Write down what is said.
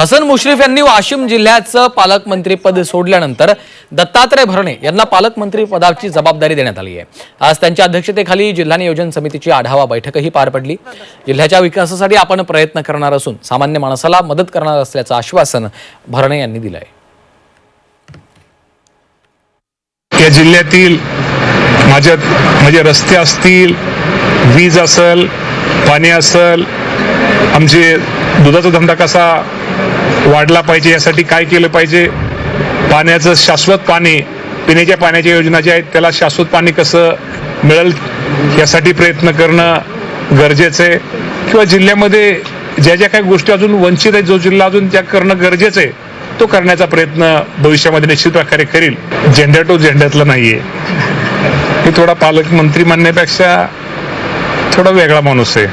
हसन मुश्रीफ यांनी वाशिम जिल्ह्याचं पालकमंत्रीपद सोडल्यानंतर दत्तात्रय भरणे यांना पालकमंत्री पदाची जबाबदारी देण्यात आली आहे. आज त्यांच्या अध्यक्षतेखाली जिल्हा नियोजन समितीची आढावा बैठकही पार पडली. जिल्ह्याच्या विकासासाठी आपण प्रयत्न करणार असून सामान्य माणसाला मदत करणार असल्याचं आश्वासन भरणे यांनी दिलं आहे या जिल्ह्यातील माझ्या म्हणजे रस्ते असतील वीज असल पाणी असल आमचे दुधाचा धंदा कसा वाढला पाहिजे यासाठी काय केलं पाहिजे? पाण्याचं शाश्वत पाणी पिण्याच्या पाण्याच्या योजना ज्या आहेत त्याला शाश्वत पाणी कसं मिळेल यासाठी प्रयत्न करणं गरजेचं आहे. किंवा जिल्ह्यामध्ये ज्या ज्या काही गोष्टी अजून वंचित आहेत जो जिल्हा अजून त्या करणं गरजेचं आहे तो करण्याचा प्रयत्न भविष्यामध्ये निश्चित प्रकारे करील. झेंड्या तो झेंड्यातला नाहीये. मी थोडा पालकमंत्री म्हणण्यापेक्षा थोडा वेगळा माणूस आहे.